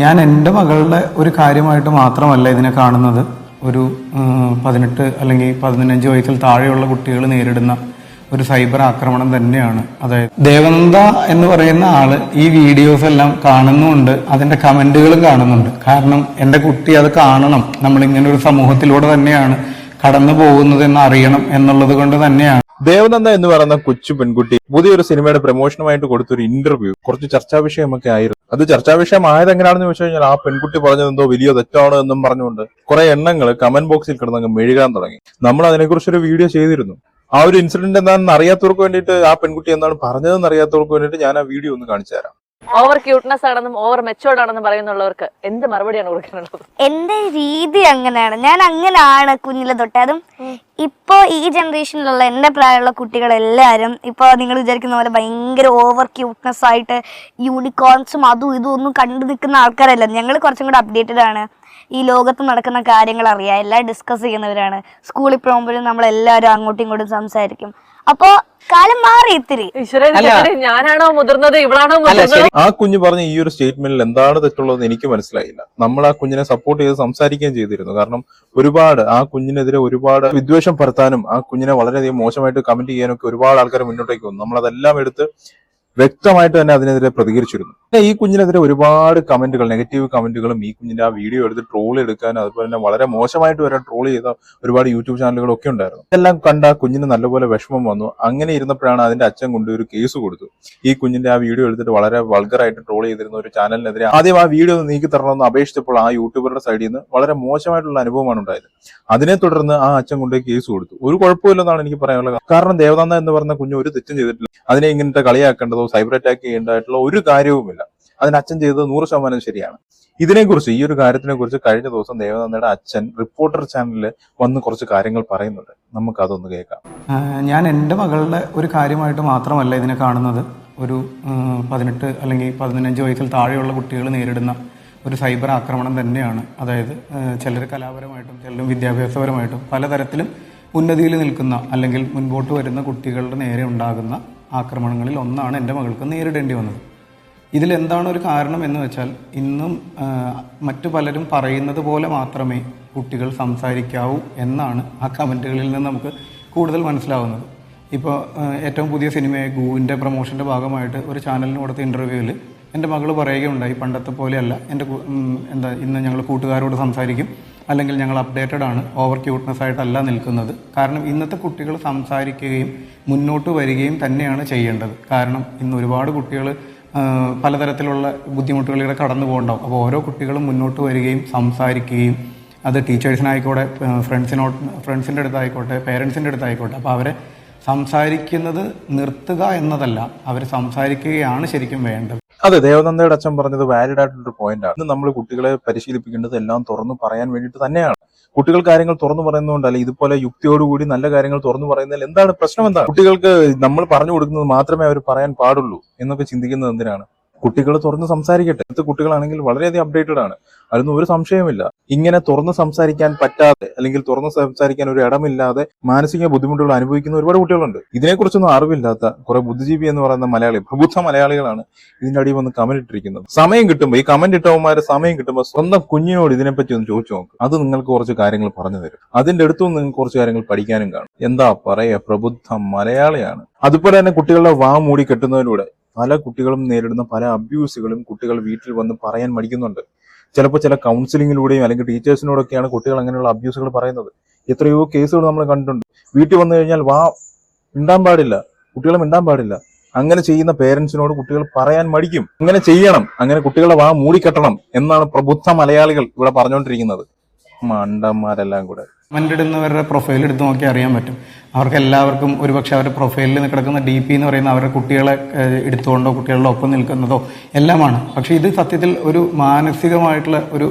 ഞാൻ എന്റെ മകളുടെ ഒരു കാര്യമായിട്ട് മാത്രമല്ല ഇതിനെ കാണുന്നത്. ഒരു പതിനെട്ട് അല്ലെങ്കിൽ പതിനഞ്ച് വയസ്സിൽ താഴെയുള്ള കുട്ടികൾ നേരിടുന്ന ഒരു സൈബർ ആക്രമണം തന്നെയാണ്. അതായത് ദേവനന്ദ എന്ന് പറയുന്ന ആൾ ഈ വീഡിയോസ് എല്ലാം കാണുന്നുണ്ട് അതിന്റെ കമന്റുകളും കാണുന്നുണ്ട്. കാരണം എന്റെ കുട്ടി അത് കാണണം. നമ്മൾ ഇങ്ങനെ ഒരു സമൂഹത്തിലൂടെ തന്നെയാണ് കടന്നു പോകുന്നത് എന്ന് അറിയണം എന്നുള്ളത് കൊണ്ട് തന്നെയാണ്. ദേവനന്ദ എന്ന് പറയുന്ന കൊച്ചു പെൺകുട്ടി പുതിയൊരു സിനിമയുടെ പ്രൊമോഷനുമായിട്ട് കൊടുത്തൊരു ഇന്റർവ്യൂ കുറച്ച് ചർച്ചാ വിഷയമൊക്കെ ആയിരുന്നു. അത് ചർച്ചാ വിഷയം ആയത് എങ്ങനെയാണെന്ന് ചോദിച്ചു കഴിഞ്ഞാൽ ആ പെൺകുട്ടി പറഞ്ഞത് എന്തോ വലിയ തെറ്റാണ് എന്നും പറഞ്ഞുകൊണ്ട് കുറെ എണ്ണങ്ങൾ കമന്റ് ബോക്സിൽ കിടന്നങ്ങ് മെഴുകാൻ തുടങ്ങി. നമ്മൾ അതിനെക്കുറിച്ച് ഒരു വീഡിയോ ചെയ്തിരുന്നു. ആ ഒരു ഇൻസിഡന്റ് എന്താണെന്ന് അറിയാത്തവർക്ക് വേണ്ടിയിട്ട് ആ പെൺകുട്ടി എന്താണ് പറഞ്ഞതെന്ന് അറിയാത്തവർക്ക് വേണ്ടിയിട്ട് ഞാൻ ആ വീഡിയോ ഒന്ന് കാണിച്ചു തരാം. ഓവർ ക്യൂട്ട്നെസ് ആണെന്നും ഓവർ മെച്ചോർഡ് ആണെന്നും പറയുന്നുള്ളവർക്ക് എന്ത് മറുപടിയാണ് കൊടുക്കാനുള്ളത്? എന്റെ രീതി അങ്ങനെയാണ്. ഞാൻ അങ്ങനെയാണ് കുഞ്ഞിലെ തൊട്ട്. അതും ഇപ്പോ ഈ ജനറേഷനിലുള്ള എന്റെ പ്രായമുള്ള കുട്ടികളെല്ലാരും ഇപ്പൊ നിങ്ങൾ വിചാരിക്കുന്ന പോലെ ഭയങ്കര ഓവർ ക്യൂട്ട്നെസ് ആയിട്ട് യൂണിക്കോൺസും അതും ഇതും ഒന്നും കണ്ടു നിൽക്കുന്ന ആൾക്കാരല്ല. ഞങ്ങൾ കുറച്ചും കൂടെ അപ്ഡേറ്റഡ് ആണ്. ഈ ലോകത്ത് നടക്കുന്ന കാര്യങ്ങൾ അറിയാം. എല്ലാം ഡിസ്കസ് ചെയ്യുന്നവരാണ്. സ്കൂളിൽ പോകുമ്പോഴും നമ്മളെല്ലാവരും അങ്ങോട്ടും ഇങ്ങോട്ടും സംസാരിക്കും. അപ്പോ കാലം മാറി ഇത്തിരി. ഈശ്വരൻ ഞാനാണോ മുതിർന്നത് ഇവളാണോ ആ കുഞ്ഞ് പറഞ്ഞ ഈ ഒരു സ്റ്റേറ്റ്മെന്റിൽ എന്താണ് തെറ്റുള്ളതെന്ന് എനിക്ക് മനസ്സിലായില്ല. നമ്മൾ ആ കുഞ്ഞിനെ സപ്പോർട്ട് ചെയ്ത് സംസാരിക്കുകയും ചെയ്തിരുന്നു. കാരണം ഒരുപാട് ആ കുഞ്ഞിനെതിരെ ഒരുപാട് വിദ്വേഷം പരത്താനും ആ കുഞ്ഞിനെ വളരെയധികം മോശമായിട്ട് കമന്റ് ചെയ്യാനും ഒക്കെ ഒരുപാട് ആൾക്കാർ മുന്നോട്ടേക്ക് വന്നു. നമ്മൾ അതെല്ലാം എടുത്ത് വ്യക്തമായിട്ട് തന്നെ അതിനെതിരെ പ്രതികരിച്ചിരുന്നു. ഈ കുഞ്ഞിനെതിരെ ഒരുപാട് കമന്റുകൾ നെഗറ്റീവ് കമന്റുകളും ഈ കുഞ്ഞിന്റെ ആ വീഡിയോ എടുത്ത് ട്രോൾ എടുക്കാൻ അതുപോലെ തന്നെ വളരെ മോശമായിട്ട് വരെ ട്രോൾ ചെയ്ത ഒരുപാട് യൂട്യൂബ് ചാനലുകളും ഒക്കെ ഉണ്ടായിരുന്നു. ഇതെല്ലാം കണ്ട കുഞ്ഞിന് നല്ലപോലെ വിഷമം വന്നു. അങ്ങനെ ഇരുന്നപ്പോഴാണ് അതിന്റെ അച്ഛൻ കൊണ്ട് ഒരു കേസ് കൊടുത്തു. ഈ കുഞ്ഞിന്റെ ആ വീഡിയോ എടുത്തിട്ട് വളരെ വൾഗറായിട്ട് ട്രോൾ ചെയ്തിരുന്ന ഒരു ചാനലിനെതിരെ ആദ്യം ആ വീഡിയോ നീക്കി തരണമെന്ന് അപേക്ഷിച്ചപ്പോൾ ആ യൂട്യൂബറുടെ സൈഡിൽ നിന്ന് വളരെ മോശമായിട്ടുള്ള അനുഭവമാണ് ഉണ്ടായത്. അതിനെ തുടർന്ന് ആ അച്ഛൻ കൊണ്ട് കേസ് കൊടുത്തു. ഒരു കുഴപ്പമില്ലെന്നാണ് എനിക്ക് പറയാനുള്ളത്. കാരണം ദേവദാന എന്ന് പറഞ്ഞ കുഞ്ഞ് ഒരു തെറ്റും ചെയ്തിട്ടില്ല. അതിനെ ഇങ്ങനത്തെ കളിയാക്കേണ്ടതോ സൈബർ അറ്റാക്ക് ചെയ്യേണ്ടതായിട്ടുള്ള ഒരു കാര്യവുമില്ല. അതിന് അച്ഛൻ ചെയ്തത് നൂറ് ശതമാനം ശരിയാണ്. ഇതിനെക്കുറിച്ച് ഈ ഒരു കാര്യത്തിനെ കുറിച്ച് കഴിഞ്ഞ ദിവസം ദേവനന്ദയുടെ അച്ഛൻ റിപ്പോർട്ടർ ചാനലിൽ വന്ന് കുറച്ച് കാര്യങ്ങൾ പറയുന്നുണ്ട്. നമുക്ക് അതൊന്ന് കേൾക്കാം. ഞാൻ എന്റെ മകളുടെ ഒരു കാര്യമായിട്ട് മാത്രമല്ല ഇതിനെ കാണുന്നത്. ഒരു പതിനെട്ട് അല്ലെങ്കിൽ പതിനഞ്ച് വയസ്സിൽ താഴെയുള്ള കുട്ടികൾ നേരിടുന്ന ഒരു സൈബർ ആക്രമണം തന്നെയാണ്. അതായത് ചിലർ കലാപരമായിട്ടും ചിലരും വിദ്യാഭ്യാസപരമായിട്ടും പലതരത്തിലും ഉന്നതിയിൽ നിൽക്കുന്ന അല്ലെങ്കിൽ മുൻപോട്ട് വരുന്ന കുട്ടികളുടെ നേരെ ഉണ്ടാകുന്ന ആക്രമണങ്ങളിൽ ഒന്നാണ് എന്റെ മകൾക്ക് നേരിടേണ്ടി വന്നത്. ഇതിലെന്താണ് ഒരു കാരണം എന്ന് വെച്ചാൽ ഇന്നും മറ്റു പലരും പറയുന്നത് പോലെ മാത്രമേ കുട്ടികൾ സംസാരിക്കാവൂ എന്നാണ് ആ കമന്റുകളിൽ നിന്ന് നമുക്ക് കൂടുതൽ മനസ്സിലാവുന്നത്. ഇപ്പോൾ ഏറ്റവും പുതിയ സിനിമയായ ഗൂവിന്റെ പ്രൊമോഷന്റെ ഭാഗമായിട്ട് ഒരു ചാനലിന് കൊടുത്ത ഇന്റർവ്യൂവിൽ എന്റെ മകൾ പറയുകയുണ്ടായി പണ്ടത്തെ പോലെയല്ല എന്റെ എന്താ ഇന്ന് ഞങ്ങൾ കൂട്ടുകാരോട് സംസാരിക്കും അല്ലെങ്കിൽ ഞങ്ങൾ അപ്ഡേറ്റഡ് ആണ് ഓവർ ക്യൂട്ട്നെസ് ആയിട്ടല്ല നിൽക്കുന്നത്. കാരണം ഇന്നത്തെ കുട്ടികൾ സംസാരിക്കുകയും മുന്നോട്ട് വരികയും തന്നെയാണ് ചെയ്യേണ്ടത്. കാരണം ഇന്ന് ഒരുപാട് കുട്ടികൾ പലതരത്തിലുള്ള ബുദ്ധിമുട്ടുകളിലൂടെ കടന്നു പോകണ്ടാവും അപ്പോൾ ഓരോ കുട്ടികളും മുന്നോട്ട് വരികയും സംസാരിക്കുകയും അത് ടീച്ചേഴ്സിനായിക്കോട്ടെ ഫ്രണ്ട്സിനോട് ഫ്രണ്ട്സിന്റെ അടുത്തായിക്കോട്ടെ പേരൻസിന്റെ അടുത്തായിക്കോട്ടെ അപ്പോൾ അവരെ സംസാരിക്കുന്നത് നിർത്തുക എന്നതല്ല അവർ സംസാരിക്കുകയാണ് ശരിക്കും വേണ്ടത്. അതെ ദേവനന്ദയുടെ അച്ഛൻ പറഞ്ഞത് വാലിഡ് ആയിട്ടുള്ള പോയിന്റ് ആണ്. നമ്മൾ കുട്ടികളെ പരിശീലിപ്പിക്കേണ്ടത് എല്ലാം തുറന്നു പറയാൻ വേണ്ടിയിട്ട് തന്നെയാണ്. കുട്ടികൾ കാര്യങ്ങൾ തുറന്നു പറയുന്നതുകൊണ്ടല്ല ഇതുപോലെ യുക്തിയോടുകൂടി നല്ല കാര്യങ്ങൾ തുറന്നു പറയുന്നതിൽ എന്താണ് പ്രശ്നം എന്താണ്? കുട്ടികൾക്ക് നമ്മൾ പറഞ്ഞു കൊടുക്കുന്നത് മാത്രമേ അവർ പറയാൻ പാടുള്ളൂ എന്നൊക്കെ ചിന്തിക്കുന്നത് എന്തിനാണ്? കുട്ടികൾ തുറന്ന് സംസാരിക്കട്ടെ. ഇന്നത്തെ കുട്ടികളാണെങ്കിൽ വളരെയധികം അപ്ഡേറ്റഡ് ആണ്. അതിനൊന്നും ഒരു സംശയമില്ല ഇങ്ങനെ തുറന്ന് സംസാരിക്കാൻ പറ്റാതെ അല്ലെങ്കിൽ തുറന്ന് സംസാരിക്കാൻ ഒരു ഇടമില്ലാതെ മാനസിക ബുദ്ധിമുട്ടുകൾ അനുഭവിക്കുന്ന ഒരുപാട് കുട്ടികളുണ്ട്. ഇതിനെക്കുറിച്ചൊന്നും അറിവില്ലാത്ത കുറെ ബുദ്ധിജീവി എന്ന് പറയുന്ന മലയാളി പ്രബുദ്ധ മലയാളികളാണ് ഇതിന്റെ അടിയിൽ വന്ന് കമന്റ് ഇട്ടിരിക്കുന്നത്. സമയം കിട്ടുമ്പോൾ ഈ കമന്റ് ഇട്ടവന്മാരെ സമയം കിട്ടുമ്പോൾ സ്വന്തം കുഞ്ഞിനോട് ഇതിനെപ്പറ്റി ഒന്ന് ചോദിച്ചു നോക്കും. അത് നിങ്ങൾക്ക് കുറച്ച് കാര്യങ്ങൾ പറഞ്ഞു തരും. അതിന്റെ അടുത്തും നിങ്ങൾക്ക് കുറച്ച് കാര്യങ്ങൾ പഠിക്കാനും കാണും. എന്താ പറയുക പ്രബുദ്ധ മലയാളിയാണ്. അതുപോലെ തന്നെ കുട്ടികളുടെ വാ മൂടി കെട്ടുന്നതിലൂടെ പല കുട്ടികളും നേരിടുന്ന പല അബ്യൂസുകളും കുട്ടികൾ വീട്ടിൽ വന്ന് പറയാൻ മടിക്കുന്നുണ്ട്. ചിലപ്പോൾ ചില കൗൺസിലിങ്ങിലൂടെയും അല്ലെങ്കിൽ ടീച്ചേഴ്സിനോടൊക്കെയാണ് കുട്ടികൾ അങ്ങനെയുള്ള അബ്യൂസുകൾ പറയുന്നത്. എത്രയോ കേസുകൾ നമ്മൾ കണ്ടിട്ടുണ്ട്. വീട്ടിൽ വന്നു കഴിഞ്ഞാൽ വാ മിണ്ടാൻ പാടില്ല. കുട്ടികളെ മിണ്ടാൻ പാടില്ല. അങ്ങനെ ചെയ്യുന്ന പേരൻസിനോട് കുട്ടികൾ പറയാൻ മടിക്കും. അങ്ങനെ ചെയ്യണം. അങ്ങനെ കുട്ടികളെ വാ മൂടിക്കെട്ടണം എന്നാണ് പ്രബുദ്ധ മലയാളികൾ ഇവിടെ പറഞ്ഞുകൊണ്ടിരിക്കുന്നത്. മണ്ടന്മാരെല്ലാം കൂടെ. കമന്റ് ഇടുന്നവരുടെ പ്രൊഫൈൽ എടുത്ത് നോക്കി അറിയാൻ പറ്റും. അവർക്ക് എല്ലാവർക്കും ഒരുപക്ഷെ അവരുടെ പ്രൊഫൈലിൽ കിടക്കുന്ന ഡി പി എന്ന് പറയുന്ന അവരുടെ കുട്ടികളെ എടുത്തുകൊണ്ടോ കുട്ടികളുടെ ഒപ്പം നിൽക്കുന്നതോ എല്ലാമാണ്. പക്ഷെ ഇത് സത്യത്തിൽ ഒരു മാനസികമായിട്ടുള്ള ഒരു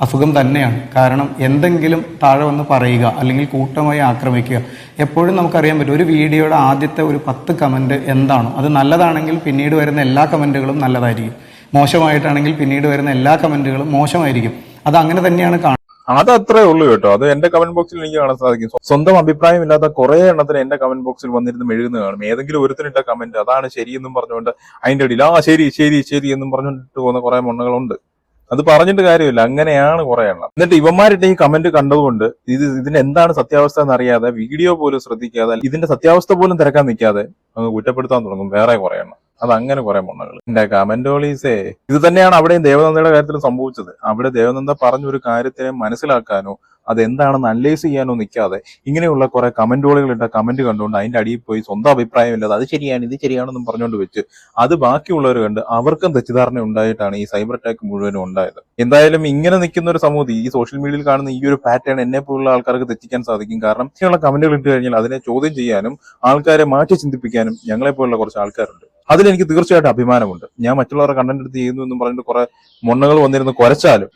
അസുഖം തന്നെയാണ്. കാരണം എന്തെങ്കിലും താഴെ വന്ന് പറയുക അല്ലെങ്കിൽ കൂട്ടമായി ആക്രമിക്കുക എപ്പോഴും നമുക്കറിയാൻ പറ്റും. ഒരു വീഡിയോയുടെ ആദ്യത്തെ ഒരു പത്ത് കമന്റ് എന്താണോ? അത് നല്ലതാണെങ്കിൽ പിന്നീട് വരുന്ന എല്ലാ കമന്റുകളും നല്ലതായിരിക്കും. മോശമായിട്ടാണെങ്കിൽ പിന്നീട് വരുന്ന എല്ലാ കമന്റുകളും മോശമായിരിക്കും. അത് അങ്ങനെ തന്നെയാണ് അത് അത്രേ ഉള്ളൂ കേട്ടോ. അത് എന്റെ കമന്റ് ബോക്സിൽ എനിക്ക് കാണാൻ സാധിക്കും. സ്വ- സ്വന്തം അഭിപ്രായം ഇല്ലാത്ത കുറെ എണ്ണത്തിന് എന്റെ കമന്റ് ബോക്സിൽ വന്നിരുന്ന് മെഴുകുന്ന കാണും. ഏതെങ്കിലും ഒരുത്തിനിട്ട കമന്റ് അതാണ് ശരിയെന്നും പറഞ്ഞുകൊണ്ട് അതിന്റെ ഇടയിൽ ആ ശരി ശരി ശരി എന്നും പറഞ്ഞുകൊണ്ടിട്ട് പോകുന്ന കുറെ മണ്ണുകളുണ്ട്. അത് പറഞ്ഞിട്ട് കാര്യമില്ല. അങ്ങനെയാണ് കുറെ എണ്ണം. എന്നിട്ട് ഇവന്മാരുടെ ഈ കമന്റ് കണ്ടതുകൊണ്ട് ഇത് ഇതിന്റെ എന്താണ് സത്യാവസ്ഥ എന്നറിയാതെ വീഡിയോ പോലും ശ്രദ്ധിക്കാതെ ഇതിന്റെ സത്യാവസ്ഥ പോലും തിരക്കാൻ നിൽക്കാതെ അങ്ങ് കുറ്റപ്പെടുത്താൻ തുടങ്ങും. വേറെ കുറെ എണ്ണം. അത് അങ്ങനെ കുറെ മുണ്ണകൾ എന്റെ കമന്റോളീസേ ഇത് തന്നെയാണ് അവിടെയും ദേവനന്ദയുടെ കാര്യത്തിൽ സംഭവിച്ചത്. അവിടെ ദേവനന്ദ പറഞ്ഞൊരു കാര്യത്തിനെ മനസ്സിലാക്കാനോ അത് എന്താണെന്ന് അനലൈസ് ചെയ്യാനോ നിൽക്കാതെ ഇങ്ങനെയുള്ള കുറെ കമന്റുകൾ ഇട്ട കമന്റ് കണ്ടുകൊണ്ട് അതിന്റെ അടിയിൽ പോയി സ്വന്തം അഭിപ്രായം ഇല്ലാതെ അത് ശരിയാണ് ഇത് ശരിയാണെന്നും പറഞ്ഞുകൊണ്ട് വെച്ച് അത് ബാക്കിയുള്ളവർ കണ്ട് അവർക്കും തെറ്റിദ്ധാരണ ഉണ്ടായിട്ടാണ് ഈ സൈബർ അറ്റാക്ക് മുഴുവനും ഉണ്ടായത്. എന്തായാലും ഇങ്ങനെ നിൽക്കുന്ന ഒരു സമൂഹത്തിൽ ഈ സോഷ്യൽ മീഡിയയിൽ കാണുന്ന ഈ ഒരു പാറ്റേൺ എന്നെ പോലുള്ള ആൾക്കാർക്ക് തെറ്റിക്കാൻ സാധിക്കും. കാരണം ഇങ്ങനെയുള്ള കമന്റുകൾ ഇട്ട് കഴിഞ്ഞാൽ അതിനെ ചോദ്യം ചെയ്യാനും ആൾക്കാരെ മാറ്റി ചിന്തിപ്പിക്കാനും ഞങ്ങളെപ്പോലുള്ള കുറച്ച് ആൾക്കാരുണ്ട്. അതിലെനിക്ക് തീർച്ചയായിട്ടും അഭിമാനമുണ്ട്. ഞാൻ മറ്റുള്ളവരുടെ കണ്ടന്റ് എടുത്ത് ചെയ്യുന്നു എന്ന് പറഞ്ഞിട്ട് കുറെ മൊണ്ണകൾ വന്നിരുന്ന്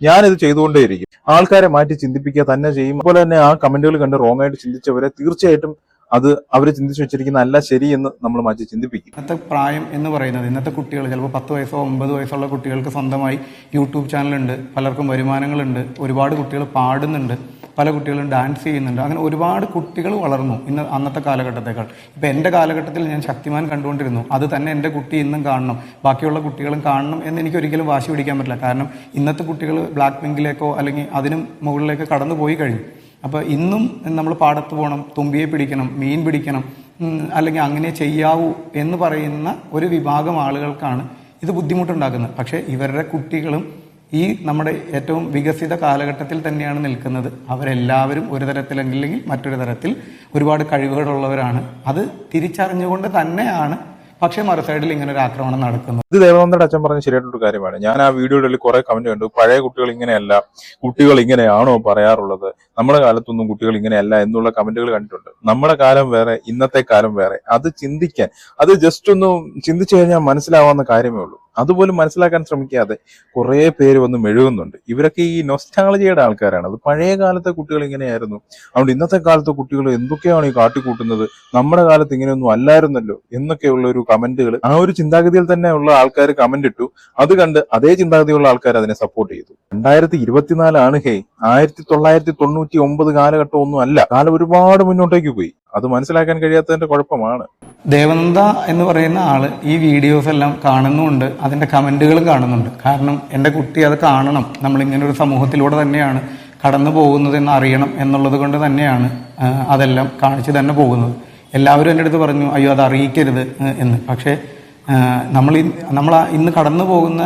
ഞാൻ ഇത് ചെയ്തുകൊണ്ടേയിരിക്കും. ആൾക്കാരെ മാറ്റി ചിന്തിപ്പിക്കുക തന്നെ ചെയ്യും. അതുപോലെ തന്നെ ആ കമന്റുകൾ കണ്ട് റോങ് ആയിട്ട് ചിന്തിച്ചവരെ തീർച്ചയായിട്ടും അത് അവർ ചിന്തിച്ചു വെച്ചിരിക്കുന്ന അല്ല ശരിയെന്ന് നമ്മൾ മാറ്റി ചിന്തിപ്പിക്കും. ഇന്നത്തെ പ്രായം എന്ന് പറയുന്നത് ഇന്നത്തെ കുട്ടികൾ ചിലപ്പോൾ പത്ത് വയസ്സോ ഒമ്പത് വയസ്സുള്ള കുട്ടികൾക്ക് സ്വന്തമായി യൂട്യൂബ് ചാനലുണ്ട് പലർക്കും വരുമാനങ്ങളുണ്ട് ഒരുപാട് കുട്ടികൾ പാടുന്നുണ്ട് പല കുട്ടികളും ഡാൻസ് ചെയ്യുന്നുണ്ട് അങ്ങനെ ഒരുപാട് കുട്ടികൾ വളർന്നു ഇന്ന് അന്നത്തെ കാലഘട്ടത്തേക്കാൾ. ഇപ്പം എന്റെ കാലഘട്ടത്തിൽ ഞാൻ ശക്തിമാൻ കണ്ടുകൊണ്ടിരുന്നു. അത് തന്നെ എന്റെ കുട്ടി ഇന്നും കാണണം. ബാക്കിയുള്ള കുട്ടികളും കാണണം എന്ന് എനിക്ക് ഒരിക്കലും വാശി പിടിക്കാൻ പറ്റില്ല. കാരണം ഇന്നത്തെ കുട്ടികൾ ബ്ലാക്ക് പിങ്കിലേക്കോ അല്ലെങ്കിൽ അതിനും മുകളിലേക്കോ കടന്നു പോയി കഴിഞ്ഞു. അപ്പോൾ ഇന്നും നമ്മൾ പാടത്ത് പോകണം തുമ്പിയെ പിടിക്കണം മീൻ പിടിക്കണം അല്ലെങ്കിൽ അങ്ങനെ ചെയ്യാവൂ എന്ന് പറയുന്ന ഒരു വിഭാഗം ആളുകൾക്കാണ് ഇത് ബുദ്ധിമുട്ടുണ്ടാക്കുന്നത്. പക്ഷേ ഇവരുടെ കുട്ടികളും ഈ നമ്മുടെ ഏറ്റവും വികസിത കാലഘട്ടത്തിൽ തന്നെയാണ് നിൽക്കുന്നത്. അവരെല്ലാവരും ഒരു തരത്തിലല്ലെങ്കിൽ മറ്റൊരു തരത്തിൽ ഒരുപാട് കഴിവുകളുള്ളവരാണ്. അത് തിരിച്ചറിഞ്ഞുകൊണ്ട് തന്നെയാണ് പക്ഷേ മറു സൈഡിൽ ഇങ്ങനെ ഒരു ആക്രമണം നടക്കുന്നു. ഇത് ദേവനന്ദയുടെ അച്ഛൻ പറഞ്ഞ ശരിയായിട്ടൊരു കാര്യമാണ്. ഞാൻ ആ വീഡിയോയിൽ കുറെ കമന്റ് കണ്ടു. പഴയ കുട്ടികൾ ഇങ്ങനെയല്ല കുട്ടികൾ ഇങ്ങനെയാണോ പറയാറുള്ളത്? നമ്മുടെ കാലത്തൊന്നും കുട്ടികൾ ഇങ്ങനെയല്ല എന്നുള്ള കമന്റുകൾ കണ്ടിട്ടുണ്ട്. നമ്മുടെ കാലം വേറെ ഇന്നത്തെ കാലം വേറെ. അത് ചിന്തിക്കാൻ അത് ജസ്റ്റ് ഒന്ന് ചിന്തിച്ചു കഴിഞ്ഞാൽ മനസ്സിലാവാവുന്ന കാര്യമേ ഉള്ളൂ. അതുപോലും മനസ്സിലാക്കാൻ ശ്രമിക്കാതെ കുറെ പേര് വന്ന് മെഴുകുന്നുണ്ട്. ഇവരൊക്കെ ഈ നൊസ്റ്റാളജിയുടെ ആൾക്കാരാണ്. അത് പഴയ കാലത്തെ കുട്ടികൾ ഇങ്ങനെയായിരുന്നു. അതുകൊണ്ട് ഇന്നത്തെ കാലത്തെ കുട്ടികൾ എന്തൊക്കെയാണ് ഈ കാട്ടിക്കൂട്ടുന്നത്? നമ്മുടെ കാലത്ത് ഇങ്ങനെയൊന്നും അല്ലായിരുന്നല്ലോ എന്നൊക്കെയുള്ള ഒരു കമന്റുകൾ ആ ഒരു ചിന്താഗതിയിൽ തന്നെ ഉള്ള ആൾക്കാർ കമന്റ് ഇട്ടു. അത് കണ്ട് അതേ ചിന്താഗതിയുള്ള ആൾക്കാർ അതിനെ സപ്പോർട്ട് ചെയ്തു. രണ്ടായിരത്തി ഇരുപത്തിനാലാണ് ഹേ ആയിരത്തി തൊള്ളായിരത്തി തൊണ്ണൂറ്റി ഒമ്പത് കാലഘട്ടം ഒന്നും അല്ല. കാലം ഒരുപാട് മുന്നോട്ടേക്ക് പോയി. അത് മനസ്സിലാക്കാൻ കഴിയാത്തതിന്റെ കുഴപ്പമാണ്. ദേവനന്ദ എന്ന് പറയുന്ന ആൾ ഈ വീഡിയോസ് എല്ലാം കാണുന്നുണ്ട് അതിന്റെ കമന്റുകളും കാണുന്നുണ്ട്. കാരണം എന്റെ കുട്ടി അത് കാണണം. നമ്മൾ ഇങ്ങനെ ഒരു സമൂഹത്തിലൂടെ തന്നെയാണ് കടന്നു പോകുന്നത് എന്ന് അറിയണം എന്നുള്ളത് കൊണ്ട് തന്നെയാണ് അതെല്ലാം കാണിച്ചു തന്നെ പോകുന്നത്. എല്ലാവരും എന്റെ അടുത്ത് പറഞ്ഞു അയ്യോ അത് അറിയിക്കരുത് എന്ന്. പക്ഷേ നമ്മൾ നമ്മൾ ഇന്ന് കടന്നു പോകുന്ന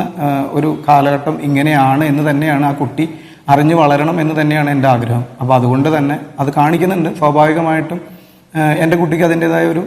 ഒരു കാലഘട്ടം ഇങ്ങനെയാണ് എന്ന് തന്നെയാണ് ആ കുട്ടി അറിഞ്ഞു വളരണം എന്ന് തന്നെയാണ് എന്റെ ആഗ്രഹം. അപ്പോൾ അതുകൊണ്ട് തന്നെ അത് കാണിക്കുന്നുണ്ട്. സ്വാഭാവികമായിട്ടും എന്റെ കുട്ടിക്ക് അതിന്റെതായ ഒരു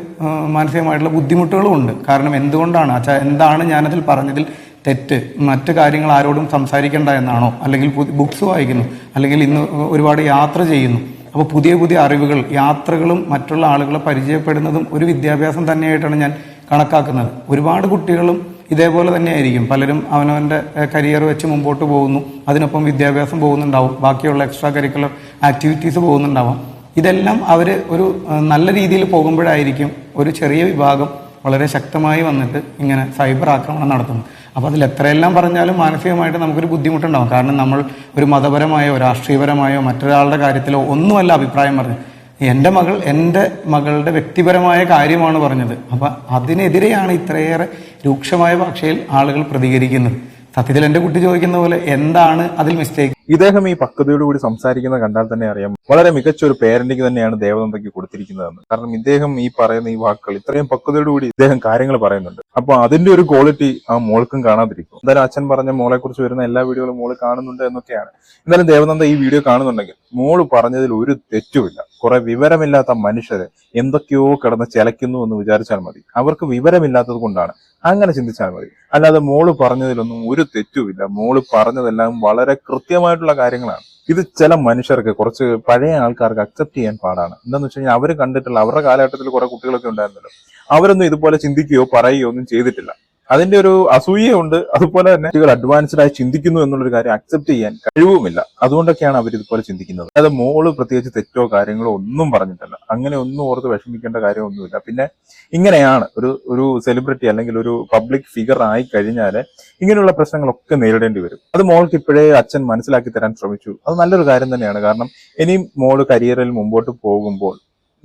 മാനസികമായിട്ടുള്ള ബുദ്ധിമുട്ടുകളും ഉണ്ട്. കാരണം എന്തുകൊണ്ടാണ്? അച്ഛാ എന്താണ് ഞാനതിൽ പറഞ്ഞതിൽ തെറ്റ്? മറ്റു കാര്യങ്ങൾ ആരോടും സംസാരിക്കേണ്ട എന്നാണോ? അല്ലെങ്കിൽ ബുക്സ് വായിക്കുന്നു. അല്ലെങ്കിൽ ഇന്ന് ഒരുപാട് യാത്ര ചെയ്യുന്നു. അപ്പോൾ പുതിയ പുതിയ അറിവുകൾ യാത്രകളും മറ്റുള്ള ആളുകളെ പരിചയപ്പെടുന്നതും ഒരു വിദ്യാഭ്യാസം തന്നെയായിട്ടാണ് ഞാൻ കണക്കാക്കുന്നത്. ഒരുപാട് കുട്ടികളും ഇതേപോലെ തന്നെയായിരിക്കും. പലരും അവനവന്റെ കരിയർ വെച്ച് മുമ്പോട്ട് പോകുന്നു. അതിനൊപ്പം വിദ്യാഭ്യാസം പോകുന്നുണ്ടാവും. ബാക്കിയുള്ള എക്സ്ട്രാ കരിക്കുലർ ആക്ടിവിറ്റീസ് പോകുന്നുണ്ടാവാം. ഇതെല്ലാം അവർ ഒരു നല്ല രീതിയിൽ പോകുമ്പോഴായിരിക്കും ഒരു ചെറിയ വിഭാഗം വളരെ ശക്തമായി വന്നിട്ട് ഇങ്ങനെ സൈബർ ആക്രമണം നടത്തുന്നത്. അപ്പോൾ അതിൽ എത്രയെല്ലാം പറഞ്ഞാലും മാനസികമായിട്ട് നമുക്കൊരു ബുദ്ധിമുട്ടുണ്ടാകും കാരണം നമ്മൾ ഒരു മതപരമായോ രാഷ്ട്രീയപരമായോ മറ്റൊരാളുടെ കാര്യത്തിലോ ഒന്നുമല്ല അഭിപ്രായം പറഞ്ഞത്. എന്റെ മകൾ എന്റെ മകളുടെ വ്യക്തിപരമായ കാര്യമാണ് പറഞ്ഞത്. അപ്പം അതിനെതിരെയാണ് ഇത്രയേറെ രൂക്ഷമായ ഭാഷയിൽ ആളുകൾ പ്രതികരിക്കുന്നത്. സത്യത്തിൽ എന്റെ കുട്ടി ചോദിക്കുന്ന പോലെ എന്താണ് അതിൽ മിസ്റ്റേക്ക് ഇദ്ദേഹം ഈ പക്വതയോടുകൂടി സംസാരിക്കുന്നത് കണ്ടാൽ തന്നെ അറിയാം. വളരെ മികച്ച ഒരു പേരന്റിങ് തന്നെയാണ് ദേവനന്ദയ്ക്ക് കൊടുത്തിരിക്കുന്നതെന്ന്. കാരണം ഇദ്ദേഹം ഈ പറയുന്ന ഈ വാക്കുകൾ ഇത്രയും പക്വതയോടുകൂടി ഇദ്ദേഹം കാര്യങ്ങൾ പറയുന്നുണ്ട്. അപ്പൊ അതിന്റെ ഒരു ക്വാളിറ്റി ആ മോൾക്കും കാണാതിരിക്കും. എന്തായാലും അച്ഛൻ പറഞ്ഞ മോളെ കുറിച്ച് വരുന്ന എല്ലാ വീഡിയോകളും മോൾ കാണുന്നുണ്ട് എന്നൊക്കെയാണ്. എന്തായാലും ദേവനന്ദ ഈ വീഡിയോ കാണുന്നുണ്ടെങ്കിൽ മോൾ പറഞ്ഞതിൽ ഒരു തെറ്റുമില്ല. കുറെ വിവരമില്ലാത്ത മനുഷ്യരെ എന്തൊക്കെയോ കിടന്ന് ചിലയ്ക്കുന്നു എന്ന് വിചാരിച്ചാൽ മതി. അവർക്ക് വിവരമില്ലാത്തത് കൊണ്ടാണ് അങ്ങനെ ചിന്തിച്ചാൽ മതി. അല്ലാതെ മോൾ പറഞ്ഞതിലൊന്നും ഒരു തെറ്റുമില്ല മോൾ പറഞ്ഞതെല്ലാം വളരെ കൃത്യമായിട്ടുള്ള കാര്യങ്ങളാണ്. ഇത് ചില മനുഷ്യർക്ക് കുറച്ച് പഴയ ആൾക്കാർക്ക് അക്സെപ്റ്റ് ചെയ്യാൻ പാടാണ്. എന്താന്ന് വെച്ച് കഴിഞ്ഞാൽ അവർ കണ്ടിട്ടുള്ള അവരുടെ കാലഘട്ടത്തിൽ കുറെ കുട്ടികളൊക്കെ ഉണ്ടായിരുന്നല്ലോ. അവരൊന്നും ഇതുപോലെ ചിന്തിക്കുകയോ പറയുകയോ ഒന്നും ചെയ്തിട്ടില്ല. അതിന്റെ ഒരു അസൂയയുണ്ട്. അതുപോലെ തന്നെ കുട്ടികൾ അഡ്വാൻസ്ഡ് ആയി ചിന്തിക്കുന്നു എന്നുള്ളൊരു കാര്യം അക്സെപ്റ്റ് ചെയ്യാൻ കഴിവുമില്ല. അതുകൊണ്ടൊക്കെയാണ് അവർ ഇതുപോലെ ചിന്തിക്കുന്നത്. അതായത് മോൾ പ്രത്യേകിച്ച് തെറ്റോ കാര്യങ്ങളോ ഒന്നും പറഞ്ഞിട്ടില്ല. അങ്ങനെ ഒന്നും ഓർത്ത് വിഷമിക്കേണ്ട കാര്യമൊന്നുമില്ല. പിന്നെ ഇങ്ങനെയാണ് ഒരു ഒരു സെലിബ്രിറ്റി അല്ലെങ്കിൽ ഒരു പബ്ലിക് ഫിഗർ ആയി കഴിഞ്ഞാൽ ഇങ്ങനെയുള്ള പ്രശ്നങ്ങളൊക്കെ നേരിടേണ്ടി വരും. അത് മോൾക്ക് ഇപ്പോഴേ അച്ഛൻ മനസ്സിലാക്കി തരാൻ ശ്രമിച്ചു. അത് നല്ലൊരു കാര്യം തന്നെയാണ്. കാരണം ഇനിയും മോൾ കരിയറിൽ മുമ്പോട്ട് പോകുമ്പോൾ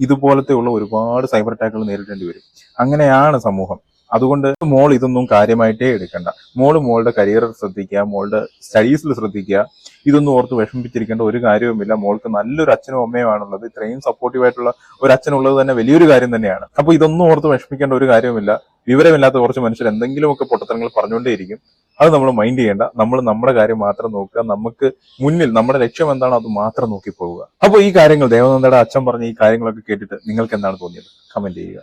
ഇതുപോലത്തെ ഉള്ള ഒരുപാട് സൈബർ അറ്റാക്കുകൾ നേരിടേണ്ടി വരും. അങ്ങനെയാണ് സമൂഹം. അതുകൊണ്ട് മോൾ ഇതൊന്നും കാര്യമായിട്ടേ എടുക്കണ്ട. മോൾ മോളുടെ കരിയറിൽ ശ്രദ്ധിക്കുക മോളുടെ സ്റ്റഡീസിൽ ശ്രദ്ധിക്കുക. ഇതൊന്നും ഓർത്ത് വിഷമിപ്പിച്ചിരിക്കേണ്ട ഒരു കാര്യവുമില്ല. മോൾക്ക് നല്ലൊരു അച്ഛനും അമ്മയും ആണുള്ളത്. ഇത്രയും സപ്പോർട്ടീവായിട്ടുള്ള ഒരു അച്ഛനുള്ളത് തന്നെ വലിയൊരു കാര്യം തന്നെയാണ്. അപ്പൊ ഇതൊന്നും ഓർത്ത് വിഷമിക്കേണ്ട ഒരു കാര്യവുമില്ല. വിവരമില്ലാത്ത കുറച്ച് മനുഷ്യർ എന്തെങ്കിലുമൊക്കെ പൊട്ടത്തരങ്ങൾ പറഞ്ഞുകൊണ്ടേയിരിക്കും. അത് നമ്മൾ മൈൻഡ് ചെയ്യേണ്ട. നമ്മൾ നമ്മുടെ കാര്യം മാത്രം നോക്കുക. നമുക്ക് മുന്നിൽ നമ്മുടെ ലക്ഷ്യം എന്താണോ അത് മാത്രം നോക്കി പോവുക അപ്പോൾ ഈ കാര്യങ്ങൾ ദേവനന്ദയുടെ അച്ഛൻ പറഞ്ഞ ഈ കാര്യങ്ങളൊക്കെ കേട്ടിട്ട് നിങ്ങൾക്ക് എന്താണ് തോന്നിയത്? കമന്റ് ചെയ്യുക.